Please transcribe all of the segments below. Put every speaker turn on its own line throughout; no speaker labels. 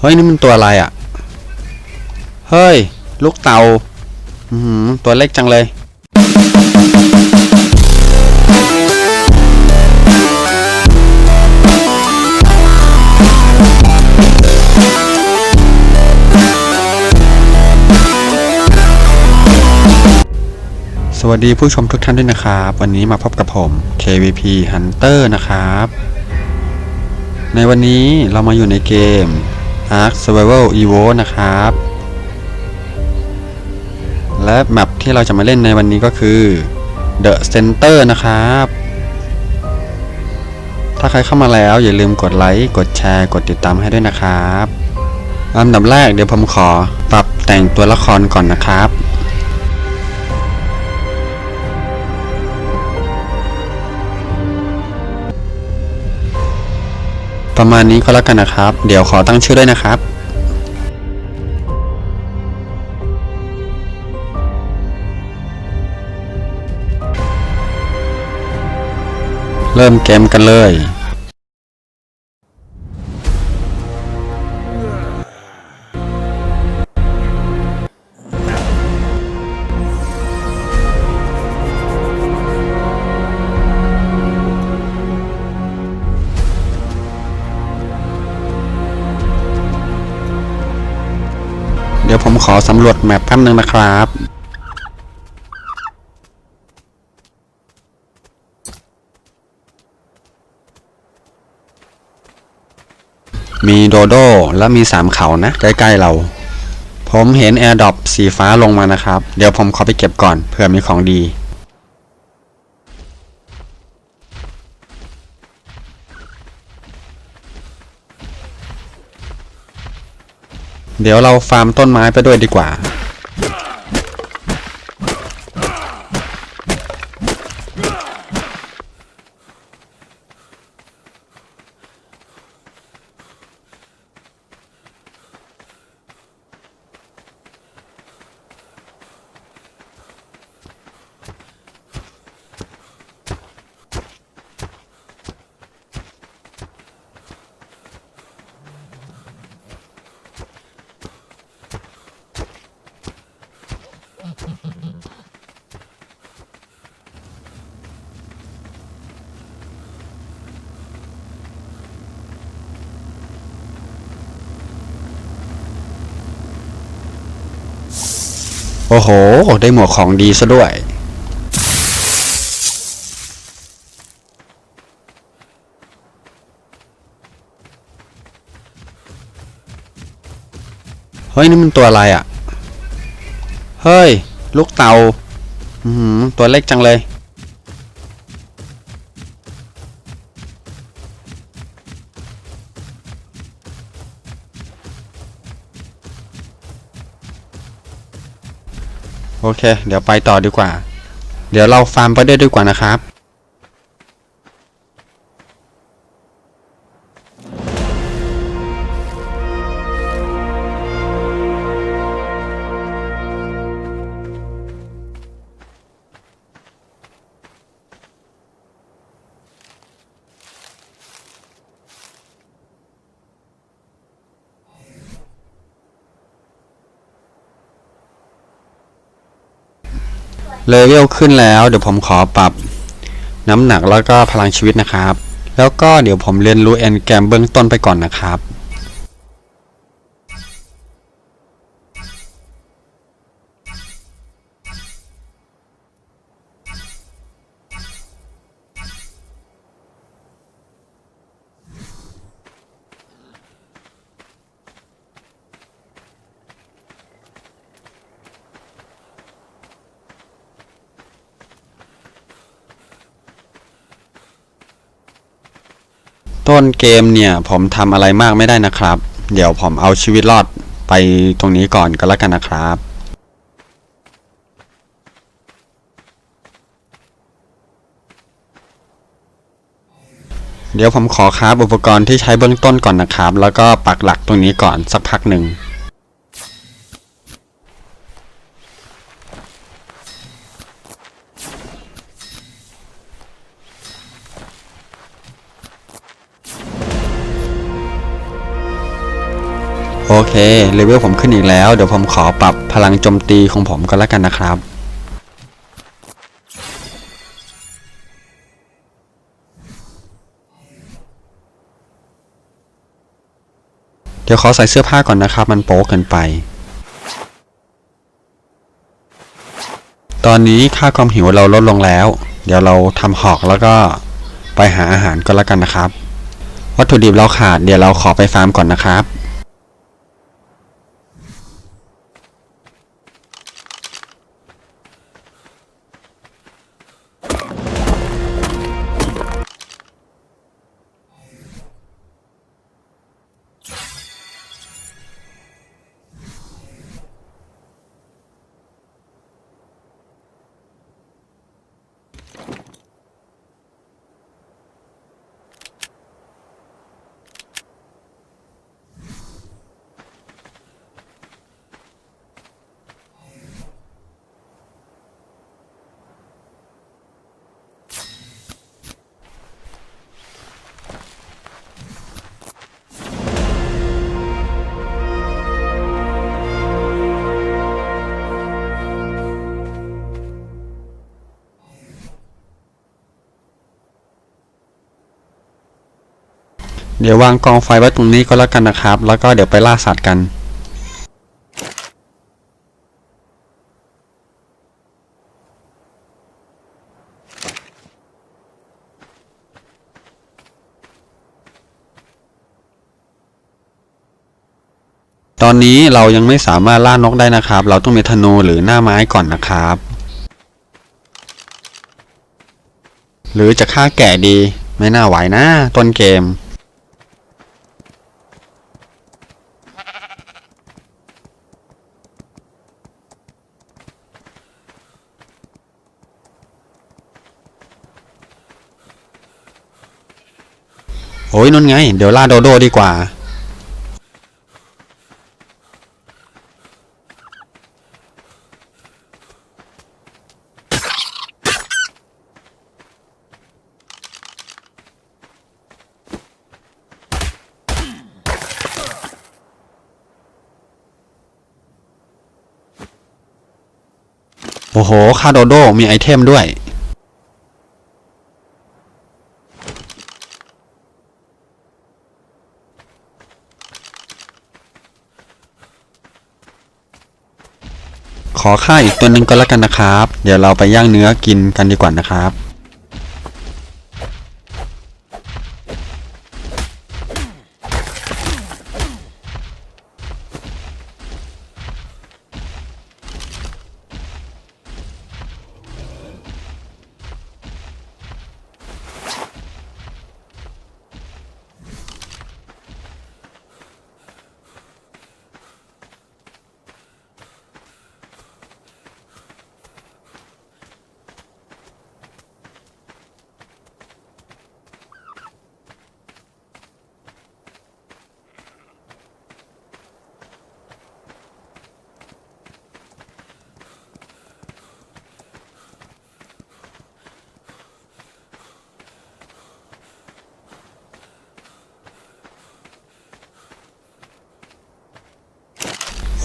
เฮ้ย นี่มันตัวอะไรอะ เฮ้ย ลูกเตาตัวเล็กจังเลย สวัสดีผู้ชมทุกท่านด้วยนะครับ วันนี้มาพบกับผม KVP Hunter นะครับ ในวันนี้เรามาอยู่ในเกม Ark Survival Evo นะครับ และแมปที่เราจะมาเล่นในวันนี้ก็คือ The Center นะครับ ถ้าใครเข้ามาแล้วอย่าลืมกดไลค์กดแชร์กดติดตามให้ด้วยนะครับอันดับแรกเดี๋ยวผมขอปรับแต่งตัวละครก่อนนะครับ ประมาณนี้ก็แล้วกันนะครับ เดี๋ยวขอตั้งชื่อด้วยนะครับเริ่มเกมกันเลย ขอสำรวจแมปแป๊บนึงนะครับ มีโดโดและมีสามเขานะ ใกล้ๆเรา ผมเห็นแอร์ดรอปสีฟ้าลงมานะครับ เดี๋ยวผมขอไปเก็บก่อนเผื่อมีของดี เดี๋ยวเราฟาร์มต้นไม้ไปด้วยดีกว่า โอ้โห ได้หมวกของดีซะด้วย เฮ้ย นี่มันตัวอะไรอะ เฮ้ย ลูกเตาอือหือตัวเล็กจังเลย โอเค เดี๋ยวไปต่อดีกว่า เดี๋ยวเราฟาร์มไปด้วยดีกว่านะครับ เลเวลขึ้นแล้วเดี๋ยวผมขอปรับน้ำหนักแล้วก็พลังชีวิตนะครับ แล้วก็เดี๋ยวผมเรียนรู้แอนแกมเบื้องต้นไปก่อนนะครับ ต้นเกมเนี่ยผมทำอะไรมากไม่ได้นะครับ เดี๋ยวผมเอาชีวิตรอดไปตรงนี้ก่อนก็แล้วกันนะครับเดี๋ยวผมขอคราบอุปกรณ์ที่ใช้เบื้องต้นก่อนนะครับ แล้วก็ปักหลักตรงนี้ก่อนสักพักหนึ่ง เคเลเวลผมขึ้นอีกแล้ว เดี๋ยวผมขอปรับพลังโจมตีของผมก็แล้วกันนะครับเดี๋ยวขอใส่เสื้อผ้าก่อนนะครับ มันโป๊กเกินไป ตอนนี้ค่าความหิวเราลดลงแล้ว เดี๋ยวเราทำหอกแล้วก็ไปหาอาหารก็แล้วกันนะครับ วัตถุดิบเราขาดเดี๋ยวเราขอไปฟาร์มก่อนนะครับ เดี๋ยววางกองไฟไว้ตรงนี้ก็แล้วกันนะครับ แล้วก็เดี๋ยวไปล่าสัตว์กันตอนนี้เรายังไม่สามารถล่านกได้นะครับ เราต้องมีธนูหรือหน้าไม้ก่อนนะครับ หรือจะฆ่าแกะดี ไม่น่าไหวนะต้นเกม ยนุ่นไง เดี๋ยวล่าโดโดดีกว่า โอ้โหคาโดโดมีไอเทมด้วย ขอค่าอีกตัวหนึ่งก็แล้วกันนะครับ เดี๋ยวเราไปย่างเนื้อกินกันดีกว่านะครับ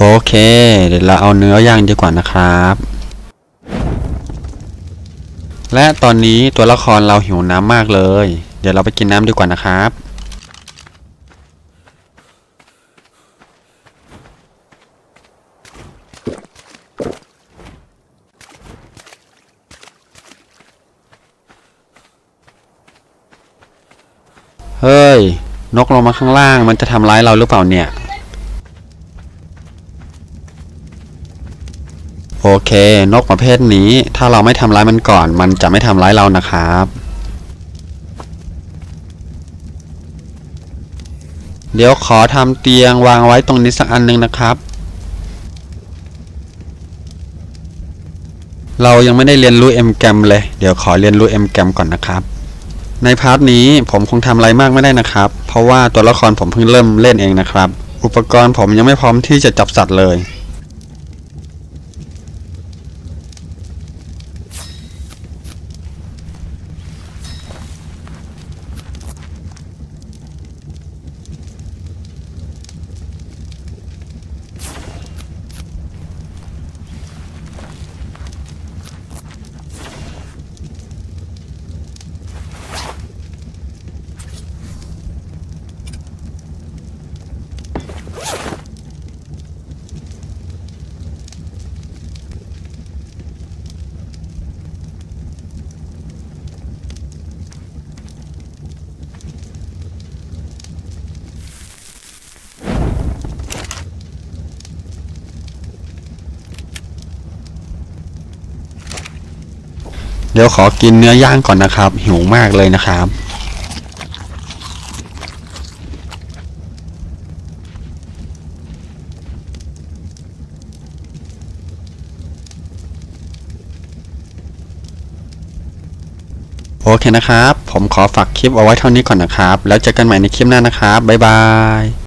โอเค เดี๋ยวเราเอาเนื้อย่างดีกว่านะครับ และตอนนี้ตัวละครเราหิวน้ำมากเลย เดี๋ยวเราไปกินน้ำดีกว่านะครับเฮ้ย นกลงมาข้างล่างมันจะทำร้ายเราหรือเปล่าเนี่ย โอเค นกประเภทนี้ถ้าเราไม่ทำร้ายมันก่อน มันจะไม่ทำร้ายเรานะครับ เดี๋ยวขอทำเตียงวางไว้ตรงนี้สักอันหนึงนะครับ เรายังไม่ได้เรียนรู้ M แกมเลย เดี๋ยวขอเรียนรู้ M แกมก่อนนะครับ ในพาร์ทนี้ผมคงทำอะไรมากไม่ได้นะครับ เพราะว่าตัวละครผมเพิ่งเริ่มเล่นเองนะครับ อุปกรณ์ผมยังไม่พร้อมที่จะจับสัตว์เลย เดี๋ยวขอกินเนื้อย่างก่อนนะครับ หิวมากเลยนะครับ โอเคนะครับ ผมขอฝากคลิปเอาไว้เท่านี้ก่อนนะครับ แล้วเจอกันใหม่ในคลิปหน้านะครับ บ๊ายบาย